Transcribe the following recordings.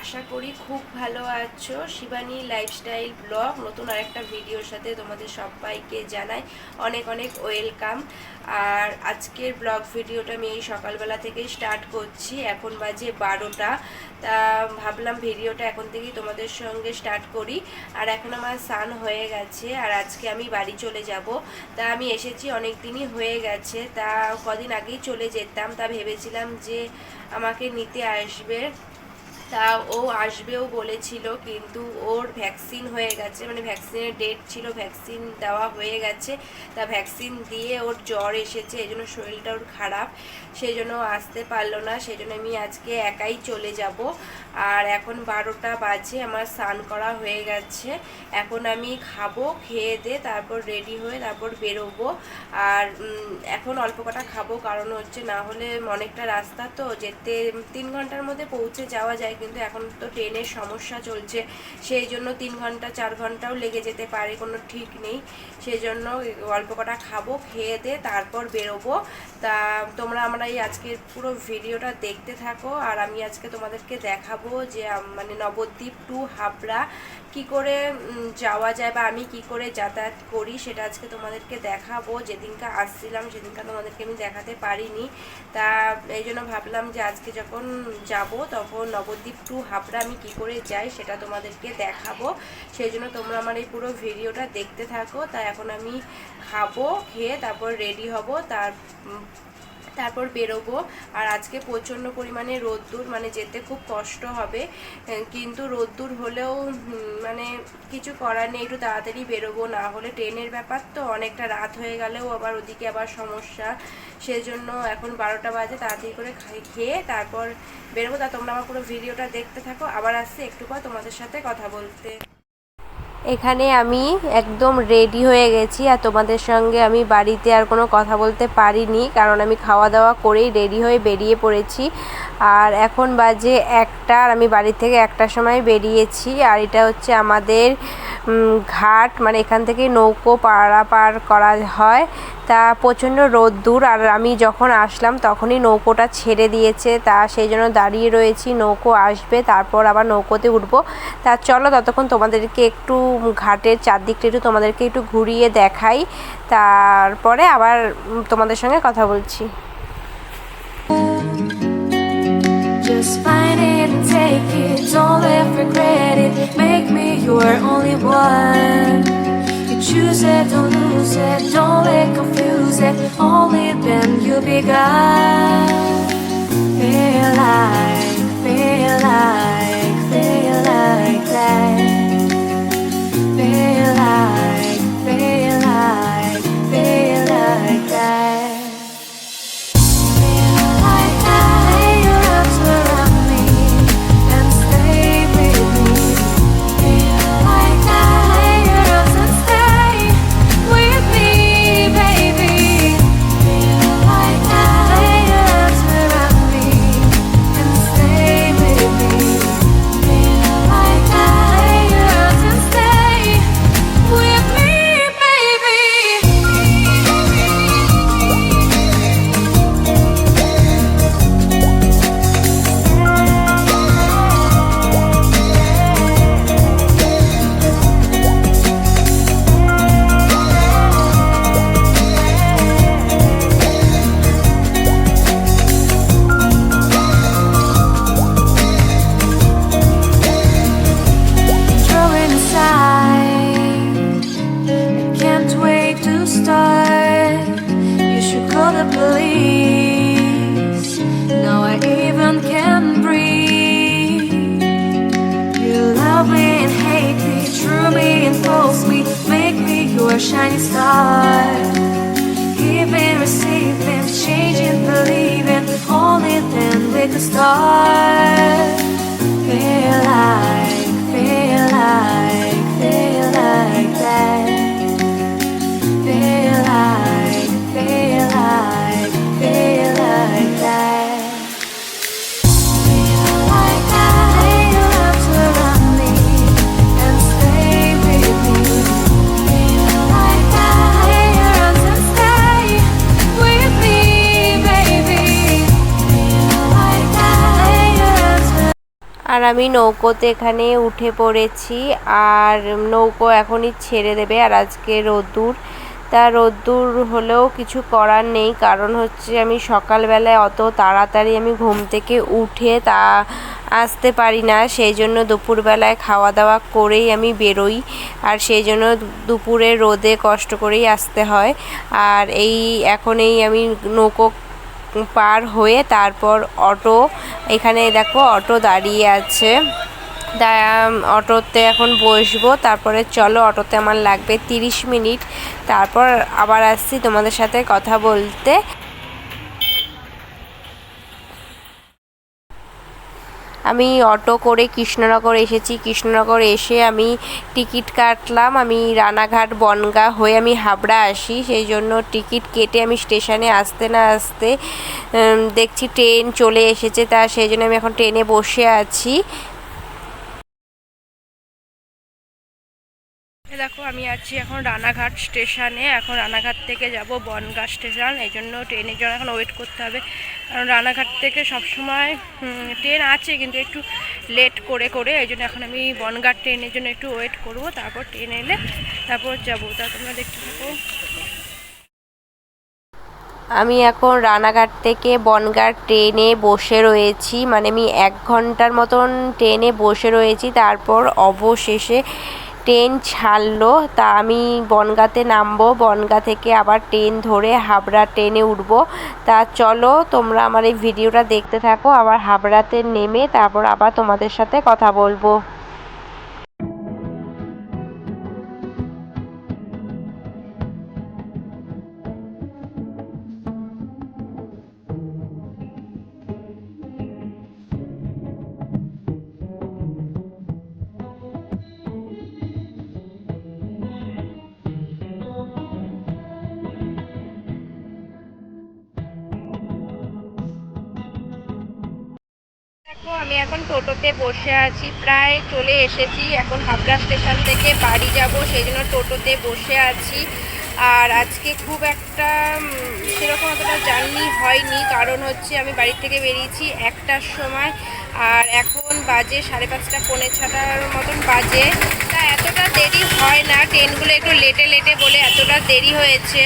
আশা করি খুব ভালো আছো। শিবানী লাইফস্টাইল ব্লগ নতুন আরেকটা ভিডিওর সাথে তোমাদের সবাইকে জানাই অনেক অনেক ওয়েলকাম আর আজকের ব্লগ ভিডিওটা আমি এই সকালবেলা থেকেই স্টার্ট করছি, এখন বাজে বারোটা। তা ভাবলাম ভিডিওটা এখন থেকেই তোমাদের সঙ্গে স্টার্ট করি। আর এখন আমার সান হয়ে গেছে, আর আজকে আমি বাড়ি চলে যাব। তা আমি এসেছি অনেক দিনই হয়ে গেছে। তা কদিন আগেই চলে যেতাম, তা ভেবেছিলাম যে আমাকে নিতে আসবে। তা ও আসবেও বলেছিল, কিন্তু ওর ভ্যাকসিন হয়ে গেছে মানে ভ্যাকসিনের ডেট ছিল ভ্যাকসিন দেওয়া হয়ে গেছে, তা ভ্যাকসিন দিয়ে ওর জ্বর এসেছে, এই জন্য শরীরটা ওর খারাপ, সেই জন্য আসতে পারল না, সেই জন্য আমি আজকে একাই চলে যাব। আর এখন বারোটা বাজে, আমার স্নান করা হয়ে গেছে, এখন আমি খাব, খেয়ে দে, তারপর রেডি হয়ে তারপর বেরোবো। আর এখন অল্প কটা খাব, কারণ হচ্ছে না হলে অনেকটা রাস্তা তো, যেতে তিন ঘণ্টার মধ্যে পৌঁছে যাওয়া যায় কিন্তু এখন তো ট্রেনের সমস্যা চলছে। সেই জন্য তিন ঘণ্টা, চার ঘন্টাও লেগে যেতে পারে, কোনো ঠিক নেই। সেই জন্য অল্প কটা খাব, খেয়ে দিয়ে তারপর বেরোবো। তা তোমরা আমরা এই আজকের পুরো ভিডিওটা দেখতে থাকো আর আমি আজকে তোমাদেরকে দেখাবো যে মানে নবদ্বীপ টু হাবড়া কি করে যাওয়া যায় বা আমি কি করে যাতায়াত করি সেটা আজকে তোমাদেরকে দেখাবো। যেদিনকা আসছিলাম সেদিনকা তোমাদেরকে আমি দেখাতে পারিনি। তা এই জন্য ভাবলাম যে আজকে যখন যাব তখন নবদ্বীপ টু হাবড়া আমি কি করে যাই সেটা তোমাদেরকে দেখাবো। সেই জন্য তোমরা আমার এই পুরো ভিডিওটা দেখতে থাকো। তা এখন আমি খাব, খেয়ে তারপর রেডি হব। তার তারপর বেরোবো। আর আজকে প্রচণ্ড পরিমাণে রোদ্দুর মানে যেতে খুব কষ্ট হবে। কিন্তু রোদ্দুর হলেও মানে কিছু করার নেই, একটু তাড়াতাড়ি বেরোবো। না হলে ট্রেনের ব্যাপার তো, অনেকটা রাত হয়ে গেলেও আবার ওদিকে আবার সমস্যা। সেই জন্য এখন বারোটা বাজে, তাড়াতাড়ি করে খেয়ে তারপর বেরোবো। তা তোমরা আমার পুরো ভিডিওটা দেখতে থাকো। আবার আসছি একটু পর তোমাদের সাথে কথা বলতে। এখানে আমি একদম রেডি হয়ে গেছি আর তোমাদের সঙ্গে আমি বাড়িতে আর কোনো কথা বলতে পারিনি, কারণ আমি খাওয়া দাওয়া করেই রেডি হয়ে বেরিয়ে পড়েছি। আর এখন বাজে একটা আর আমি বাড়ি থেকে একটার সময় বেরিয়েছি আর এটা হচ্ছে আমাদের ঘাট মানে এখান থেকে নৌকো পারাপার করা হয়। তা প্রচণ্ড রোদ্দুর আর আমি যখন আসলাম তখনই নৌকোটা ছেড়ে দিয়েছে, তা সেই জন্য দাঁড়িয়ে রয়েছি, নৌকো আসবে, তারপর আবার নৌকোতে উঠবো। তা চলো ততক্ষণ তোমাদেরকে একটু ঘাটের চারদিকটা একটু তোমাদেরকে একটু ঘুরিয়ে দেখাই তারপরে আবার তোমাদের সঙ্গে কথা বলছি Just find it and take it, don't let regret it. Make me your only one. You choose it, don't lose it, don't let confuse it. Only then you'll be gone. Feel like, feel like, feel like that. realize Call the police. Now I even can breathe. You love me and hate me, true me and false me, make me your shining star. Giving, receiving, changing, believing, only then we can. Feel like, feel like, feel আমি নৌকোতে এখানে উঠে পড়েছি আর নৌকো এখনই ছেড়ে দেবে আর আজকে রোদ্দুর। তা রোদ্দুর হলেও কিছু করার নেই, কারণ হচ্ছে আমি সকালবেলায় অত তাড়াতাড়ি আমি ঘুম থেকে উঠে তা আসতে পারি না। সেই জন্য দুপুরবেলায় খাওয়া দাওয়া করেই আমি বেরোই আর সেই জন্য দুপুরে রোদে কষ্ট করেই আসতে হয়। আর এই এখন এই আমি নৌকো পার হয়ে তারপর অটো, এখানে দেখো অটো দাঁড়িয়ে আছে। অটোতে এখন বসবো, তারপরে চলো, অটোতে আমার লাগবে তিরিশ মিনিট। তারপর আবার আসছি তোমাদের সাথে কথা বলতে। আমি অটো করে কৃষ্ণনগর এসেছি। কৃষ্ণনগর এসে আমি টিকিট কাটলাম। আমি রানাঘাট বনগা হয়ে আমি হাবড়া আসি। সেই জন্য টিকিট কেটে আমি স্টেশনে আসতে না আসতে দেখছি ট্রেন চলে এসেছে। তা সেই জন্য আমি এখন ট্রেনে বসে আছি। দেখো, আমি আছি এখন রানাঘাট স্টেশনে এখন রানাঘাট থেকে যাব বনগা স্টেশন, এই জন্য ট্রেনের জন্য এখন ওয়েট করতে হবে। কারণ রানাঘাট থেকে সবসময় ট্রেন আছে, কিন্তু একটু লেট করে করে। এই জন্য এখন আমি বনগাঁ ট্রেনের জন্য একটু ওয়েট করব। তারপর ট্রেন এলে তারপর যাব। তা তোমরা দেখতে থাকো। আমি এখন রানাঘাট থেকে বনগাঁ ট্রেনে বসে রয়েছি। মানে আমি এক ঘণ্টার মতন ট্রেনে বসে রয়েছি। তারপর অবশেষে ট্রেন ছাড়লো। তা আমি বনগাঁতে নামবো। বনগাঁ থেকে আবার ট্রেন ধরে হাবড়া ট্রেনে উঠব। তা চলো, তোমরা আমার এই ভিডিওটা দেখতে থাকো। আবার হাবড়াতে নেমে তারপর আবার তোমাদের সাথে কথা বলব। আমি এখন টোটোতে বসে আছি, প্রায় চলে এসেছি। এখন হাবড়া স্টেশন থেকে বাড়ি যাব, সেই জন্য টোটোতে বসে আছি। আর আজকে খুব একটা সেরকম অতটা জার্নি হয়নি। কারণ হচ্ছে আমি বাড়ি থেকে বেরিয়েছি একটার সময়। আর এখন বাজে সাড়ে পাঁচটা, পৌনে ছটার মতন বাজে। তা এতটা দেরি হয় না। ট্রেনগুলো একটু লেটে লেটে বলে এতটা দেরি হয়েছে।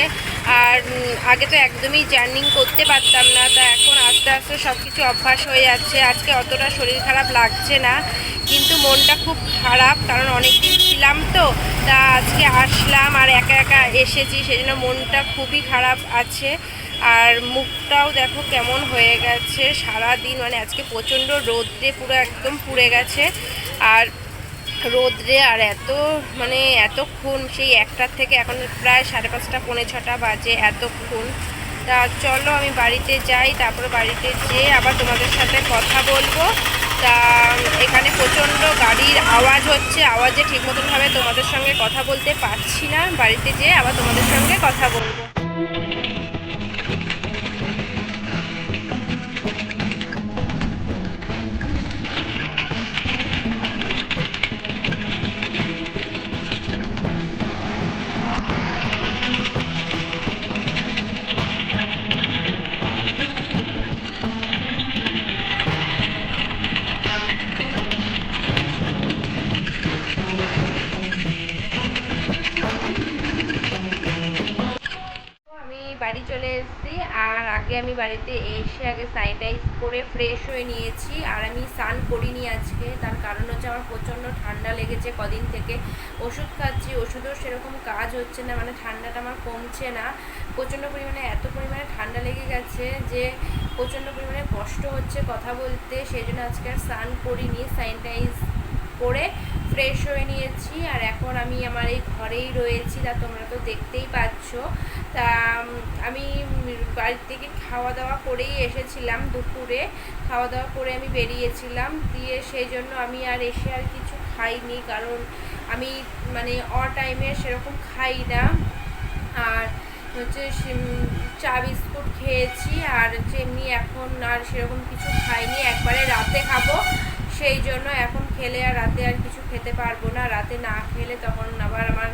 আর আগে তো একদমই জার্নিং করতে পারতাম না, তা এখন আস্তে আস্তে সব কিছু অভ্যাস হয়ে যাচ্ছে। আজকে অতটা শরীর খারাপ লাগছে না, কিন্তু মনটা খুব খারাপ, কারণ অনেক দিন ছিলাম তো, তা আজকে আসলাম আর একা একা এসেছি সেই জন্য মনটা খুবই খারাপ আছে। আর মুখটাও দেখো কেমন হয়ে গেছে সারা দিন মানে আজকে প্রচণ্ড রোদ্রে পুরো একদম পুড়ে গেছে। আর রোদ্রে আর এত মানে এতক্ষণ, সেই একটার থেকে এখন প্রায় সাড়ে পাঁচটা, পৌনে ছটা বাজে এতক্ষণ। তা চলো আমি বাড়িতে যাই, তারপর বাড়িতে যেয়ে আবার তোমাদের সাথে কথা বলব। তা এখানে প্রচণ্ড গাড়ির আওয়াজ হচ্ছে, আওয়াজে ঠিক মতনভাবে তোমাদের সঙ্গে কথা বলতে পারছি না। বাড়িতে যেয়ে আবার তোমাদের সঙ্গে কথা বলব। আগে আমি বাড়িতে এসে আগে স্যানিটাইজ করে ফ্রেশ হয়ে নিয়েছি। আর আমি স্নান করিনি আজকে। তার কারণ হচ্ছে আমার প্রচণ্ড ঠান্ডা লেগেছে কদিন থেকে। ওষুধ খাচ্ছি, ওষুধেও সেরকম কাজ হচ্ছে না। মানে ঠান্ডাটা আমার কমছে না। প্রচণ্ড পরিমাণে, এত পরিমাণে ঠান্ডা লেগে গেছে যে প্রচণ্ড পরিমাণে কষ্ট হচ্ছে কথা বলতে। সেই জন্য আজকে আর স্নান করিনি স্যানিটাইজ করে ফ্রেশ হয়ে নিয়েছি আর এখন আমি আমার এই ঘরেই রয়েছি তা তোমরা তো দেখতেই পাচ্ছ। তা আমি উম, বাড়ি থেকে খাওয়া দাওয়া করেই এসেছিলাম দুপুরে। খাওয়া দাওয়া করে আমি বেরিয়েছিলাম দিয়ে সেই জন্য আমি আর এসে আর কিছু খাইনি কারণ আমি মানে অ টাইমে সেরকম খাই না। আর হচ্ছে চা বিস্কুট খেয়েছি আর হচ্ছে এমনি এখন আর সেরকম কিছু খাইনি একবারে রাতে খাব। সেই জন্য এখন খেলে আর রাতে আর কিছু খেতে পারব না, রাতে না খেলে তখন আবার আমার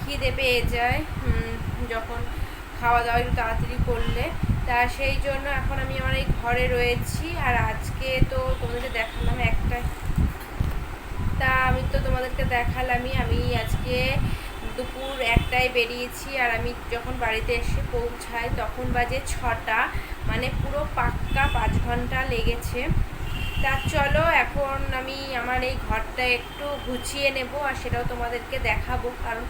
খিদে পেয়ে যায়। যখন খাওয়া দাওয়া একটু তাড়াতাড়ি করলে। তা সেই জন্য এখন আমি আমার এই ঘরে রয়েছি। আর আজকে তো তোমাদের দেখালাম একটা। তা আমি তো তোমাদেরকে দেখালামই। আমি আজকে দুপুর একটায় বেরিয়েছি আর আমি যখন বাড়িতে এসে পৌঁছাই তখন বাজে ছটা। মানে পুরো পাক্কা পাঁচ ঘণ্টা লেগেছে। তা চলো, এখন আমি আমার এই ঘরটা একটু গুছিয়ে নেব আর সেটাও তোমাদেরকে দেখাবো। কারণ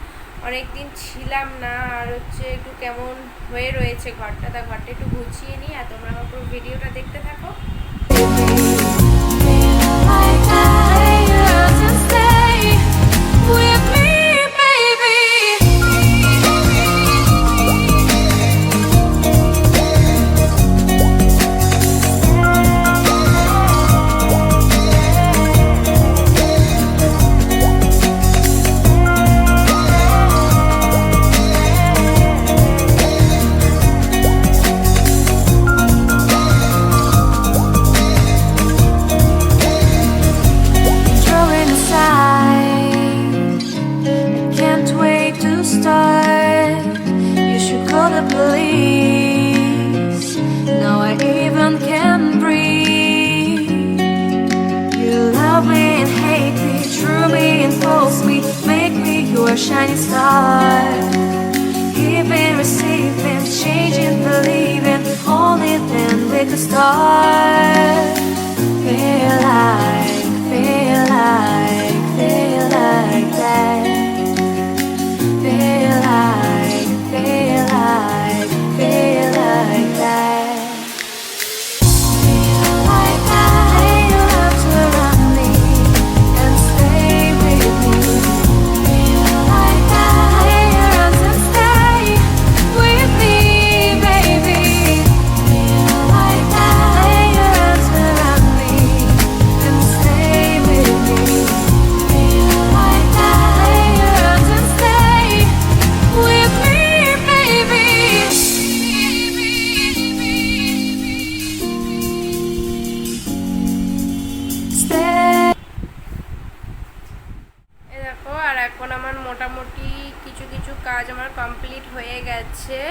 অনেক দিন ছিলাম না, আর হচ্ছে একটু কেমন হয়ে রয়েছে ঘরটা, তা ঘরটা একটু গুছিয়ে নিই আর তোমরা আমার পুরো ভিডিওটা দেখতে থাকো। Police. Now I even can breathe. You love me and hate me, true me and false me, make me your shining star. Giving, receiving, changing, believing, only then we could start. Feel like, feel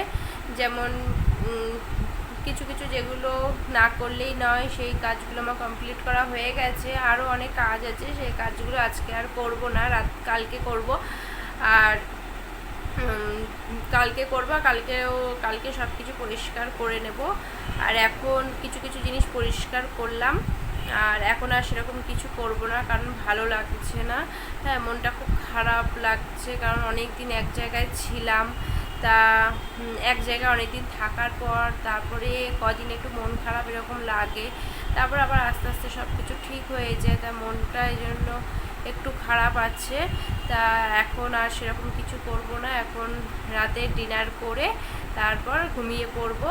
গেছে যেমন কিছু কিছু যেগুলো না করলেই নয়, সেই কাজগুলো আমার কমপ্লিট করা হয়ে গেছে। আরও অনেক কাজ আছে, সেই কাজগুলো আজকে আর করব না, রাত, কালকে করব। আর কালকে করব, কালকেও, কালকে সব কিছু পরিষ্কার করে নেব। আর এখন কিছু কিছু জিনিস পরিষ্কার করলাম। আর এখন আর সেরকম কিছু করব না, কারণ ভালো লাগছে না। হ্যাঁ মনটা খুব খারাপ লাগছে, কারণ অনেক দিন এক জায়গায় ছিলাম। তা এক জায়গায় অনেক দিন থাকার পর তারপরে কদিন একটু মন খারাপ এরকম লাগে। তারপর আবার আস্তে আস্তে সব কিছু ঠিক হয়ে যায়, তা মনটা এই জন্য একটু খারাপ আছে। তা এখন আর সেরকম কিছু করব না, এখন রাতে ডিনার করে তারপর ঘুমিয়ে পড়ব।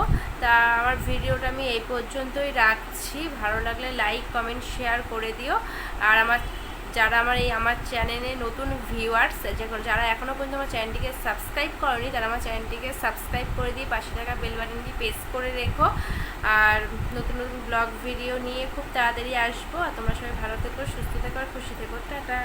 তা আমার ভিডিওটা আমি এই পর্যন্তই রাখছি, ভালো লাগলে লাইক, কমেন্ট, শেয়ার করে দিও। আর আমার যারা আমার এই আমার চ্যানেলে নতুন ভিউয়ার্স যারা এখনও পর্যন্ত আমার চ্যানেলটিকে সাবস্ক্রাইব করনি, তারা আমার চ্যানেলটিকে সাবস্ক্রাইব করে দিয়ে পাশে থাকা বেল বাটনটি প্রেস করে রেখো। আর নতুন নতুন ব্লগ ভিডিও নিয়ে খুব তাড়াতাড়ি আসব। আর তোমরা সবাই ভালো থেকো, সুস্থ থেকো, আর খুশি থেকো। টাটা!